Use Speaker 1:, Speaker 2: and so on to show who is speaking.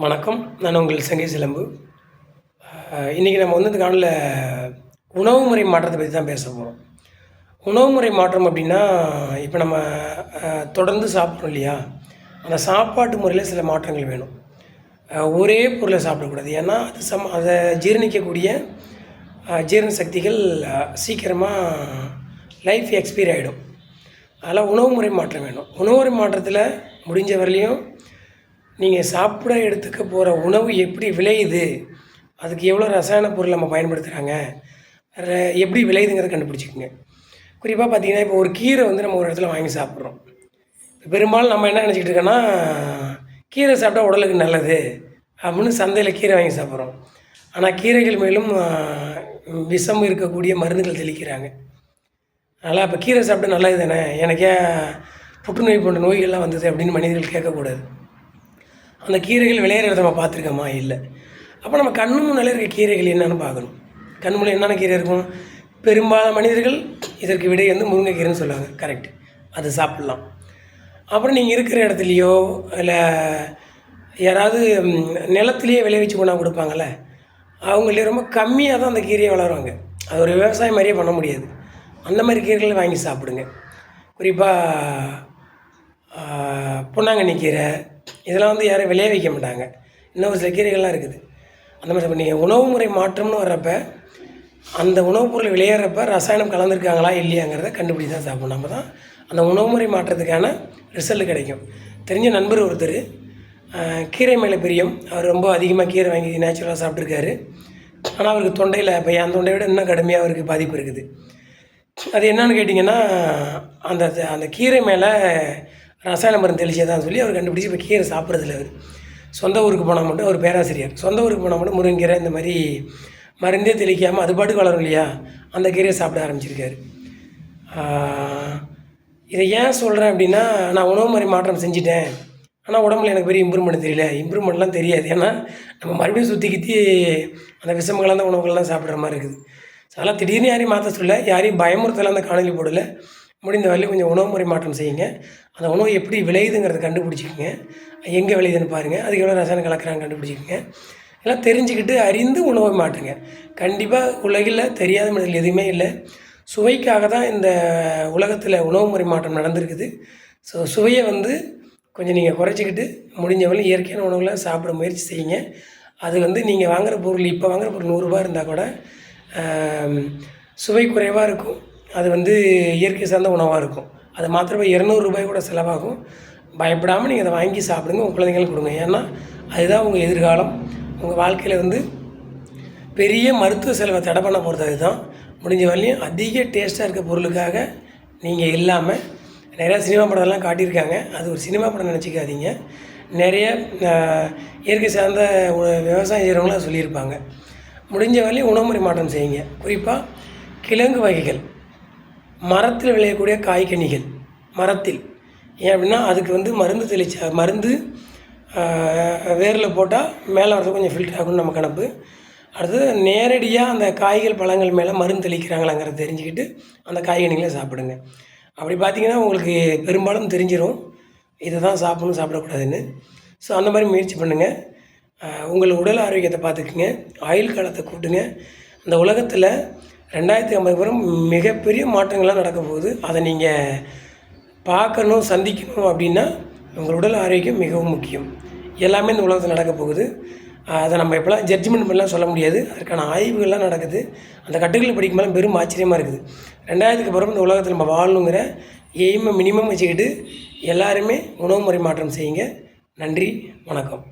Speaker 1: வணக்கம். நான் உங்கள் சங்கை சிலம்பு. இன்றைக்கி நம்ம வந்து இந்த காணொலியில் உணவு முறை மாற்றத்தை பற்றி தான் பேச போகிறோம் உணவு முறை மாற்றம் அப்படின்னா இப்போ நம்ம தொடர்ந்து சாப்பிட்றோம் இல்லையா? அந்த சாப்பாட்டு முறையில் சில மாற்றங்கள் வேணும். ஒரே பொருளை சாப்பிடக்கூடாது. ஏன்னா அது சம் அதை ஜீரணிக்கக்கூடிய ஜீரண சக்திகள் சீக்கிரமாக லைஃப் எக்ஸ்பீர் ஆகிடும் அதனால் உணவு முறை மாற்றம் வேணும். உணவு முறை மாற்றத்தில் முடிஞ்ச வரலையும் நீங்கள் சாப்பிட எடுத்துக்க போகிற உணவு எப்படி விளையுது? அதுக்கு எவ்வளோ ரசாயன பொருள் நம்ம பயன்படுத்துகிறாங்க எப்படி விளையுதுங்கிறத கண்டுபிடிச்சிக்கோங்க. குறிப்பாக பார்த்தீங்கன்னா இப்போ ஒரு கீரை வந்து நம்ம ஒரு இடத்துல வாங்கி சாப்பிட்றோம். பெரும்பாலும் நம்ம என்ன நினச்சிக்கிட்டு இருக்கோன்னா கீரை சாப்பிட்டா உடலுக்கு நல்லது அப்படின்னு சந்தையில் கீரை வாங்கி சாப்பிட்றோம். ஆனால் கீரைகள் மேலும் விஷம் இருக்கக்கூடிய மருந்துகள் தெளிக்கிறாங்க. அதனால் அப்போ கீரை சாப்பிட்டா நல்லது தானே? எனக்கே புற்றுநோய் போன்ற நோய்கள்லாம் வந்தது அப்படின்னு மனிதர்கள் கேட்கக்கூடாது. அந்த கீரைகள் விளையிறத நம்ம பார்த்துருக்கோமா? இல்லை. அப்போ நம்ம கண்ணு முன்னாலே இருக்க கீரைகள் என்னென்னு பார்க்கணும். கண் முன்னாடி என்னென்ன கீரை இருக்கும்? பெரும்பாலான மனிதர்கள் இதற்கு விடை வந்து முருங்கைக்கீரைன்னு சொல்லுவாங்க. கரெக்ட் அது சாப்பிட்லாம். அப்புறம் நீங்கள் இருக்கிற இடத்துலையோ இல்லை யாராவது நிலத்துலேயே விளைவிச்சு கொண்டா கொடுப்பாங்கள்ல அவங்களே ரொம்ப கம்மியாக தான் அந்த கீரையை வளருவாங்க. அது ஒரு விவசாயம் மாதிரியே பண்ண முடியாது. அந்த மாதிரி கீரைகளை வாங்கி சாப்பிடுங்க. குறிப்பாக பொன்னாங்கண்ணி கீரை இதெல்லாம் வந்து யாரும் விளைய வைக்க மாட்டாங்க. இன்னும் ஒரு சில கீரைகள்லாம் இருக்குது. அந்த மாதிரி இப்போ நீங்கள் உணவு முறை மாற்றம்னு வர்றப்ப அந்த உணவுப் பொருள் விளையாடுறப்ப ரசாயனம் கலந்துருக்காங்களா இல்லையாங்கிறத கண்டுபிடி தான் சாப்பிடணும். நம்ம தான் அந்த உணவு முறை மாற்றத்துக்கான ரிசல்ட் கிடைக்கும். தெரிஞ்ச நண்பர் ஒருத்தர் கீரை மேலே பிரியம். அவர் ரொம்ப அதிகமாக கீரை வாங்கி நேச்சுரலாக சாப்பிட்ருக்காரு ஆனால் அவருக்கு தொண்டையில் இப்போ என் தொண்டையை விட இன்னும் கடுமையாக அவருக்கு பாதிப்பு இருக்குது. அது என்னன்னு கேட்டிங்கன்னா அந்த அந்த கீரை மேலே ரசாயன மருந்து தெளிச்சதான் சொல்லி அவர் கண்டுபிடிச்சி இப்போ கீரை சாப்பிட்றதில்ல அவர் சொந்த ஊருக்கு போனால் மட்டும் அவர் பேராசிரியர். சொந்த ஊருக்கு போனால் மட்டும் முருங்கீரை இந்த மாதிரி மருந்தே தெளிக்காமல் அது பாட்டுக்கு வளரும் இல்லையா? அந்த கீரையை சாப்பிட ஆரம்பிச்சிருக்காரு. இதை ஏன் சொல்கிறேன் அப்படின்னா நான் உணவு முறை மாற்றம் செஞ்சிட்டேன். ஆனால் உடம்புல எனக்கு பெரிய இம்ப்ரூவ்மெண்ட் தெரியல. இம்ப்ரூவ்மெண்ட்லாம் தெரியாது. ஏன்னா நம்ம மறுபடியும் சுற்றி கித்தி அந்த விஷம் கலந்த உணவுகள்லாம் சாப்பிட்ற மாதிரி இருக்குது. அதெல்லாம் திடீர்னு யாரையும் மாற்ற சொல்ல. யாரையும் பயமுறுத்தலாம் அந்த காணொலி போடலை. முடிந்த வரையிலும் கொஞ்சம் உணவு முறை மாற்றம் செய்யுங்க. அந்த உணவு எப்படி விளையுதுங்கிறத கண்டுபிடிச்சிக்கோங்க. எங்கே விளையுதுன்னு பாருங்கள் அதுக்கு எவ்வளோ ரசாயனம் கலக்கிறாங்க கண்டுபிடிச்சிக்கோங்க. எல்லாம் தெரிஞ்சுக்கிட்டு அறிந்து உணவை மாற்றுங்க. கண்டிப்பாக உலகில் தெரியாத மனிதர்கள் எதுவுமே இல்லை. சுவைக்காக தான் இந்த உலகத்தில் உணவு முறை மாற்றம் நடந்திருக்குது. ஸோ சுவையை வந்து கொஞ்சம் நீங்கள் குறைச்சிக்கிட்டு முடிஞ்ச இயற்கையான உணவுகளை சாப்பிட முயற்சி செய்யுங்க. அது வந்து நீங்கள் வாங்குற பொருள் இப்போ வாங்குகிற பொருள் நூறுரூபா இருந்தால் கூட சுவை குறைவாக இருக்கும். அது வந்து இயற்கை சார்ந்த உணவாக இருக்கும். அது மாத்திரமே இரநூறுபாய் கூட செலவாகும். பயப்படாமல் நீங்கள் அதை வாங்கி சாப்பிடுங்க உங்கள் குழந்தைங்களுக்கு கொடுங்க. ஏன்னா அதுதான் உங்கள் எதிர்காலம். உங்கள் வாழ்க்கையில் வந்து பெரிய மருத்துவ செலவை தடை பண்ண போகிறது அதுதான். முடிஞ்ச வரலையும் அதிக டேஸ்ட்டாக இருக்க பொருளுக்காக நீங்கள் இல்லாமல் நிறையா சினிமா படம்லாம் காட்டியிருக்காங்க. அது ஒரு சினிமா படம் நினச்சிக்காதீங்க. நிறைய இயற்கை சார்ந்த விவசாயம் செய்கிறவங்களாம் சொல்லியிருப்பாங்க. முடிஞ்ச வரையும் உணவுமுறை மாற்றம் செய்யுங்க. குறிப்பாக கிழங்கு வகைகள். மரத்தில் விளையக்கூடிய காய்கனிகள் மரத்தில். ஏன் அப்படின்னா அதுக்கு வந்து மருந்து தெளிச்சா மருந்து வேரில் போட்டால் மேலே வரது கொஞ்சம் ஃபில்டர் ஆகும்னு நம்ம கணப்பு. அடுத்தது நேரடியாக அந்த காய்கள் பழங்கள் மேலே மருந்து தெளிக்கிறாங்களாங்கிறத தெரிஞ்சுக்கிட்டு அந்த காய்கனிகளை சாப்பிடுங்க. அப்படி பார்த்தீங்கன்னா உங்களுக்கு பெரும்பாலும் தெரிஞ்சிடும் இதை தான் சாப்பிடணும் சாப்பிடக்கூடாதுன்னு. ஸோ அந்த மாதிரி முயற்சி பண்ணுங்கள் உங்கள் உடல் ஆரோக்கியத்தை பார்த்துக்குங்க ஆயுள் காலத்தை கூட்டுங்க. இந்த உலகத்தில் ரெண்டாயிரத்தி ஐம்பது வரும் மிகப்பெரிய மாற்றங்கள்லாம் நடக்க போகுது அதை நீங்கள் பார்க்கணும் சந்திக்கணும் அப்படின்னா உங்கள் உடல் ஆரோக்கியம் மிகவும் முக்கியம். எல்லாமே இந்த உலகத்தில் நடக்க போகுது. அதை நம்ம எப்போலாம் ஜட்ஜ்மெண்ட் பண்ணலாம் சொல்ல முடியாது. அதற்கான ஆய்வுகள்லாம் நடக்குது. அந்த கட்டுகளை படிக்கும்போது பெரும் ஆச்சரியமாக இருக்குது. ரெண்டாயிரத்துக்கு அப்புறம் இந்த உலகத்தில் நம்ம வாழணுங்கிற எய்மை மினிமம் வச்சுக்கிட்டு எல்லாருமே உணவு முறை மாற்றம் செய்யுங்க. நன்றி வணக்கம்.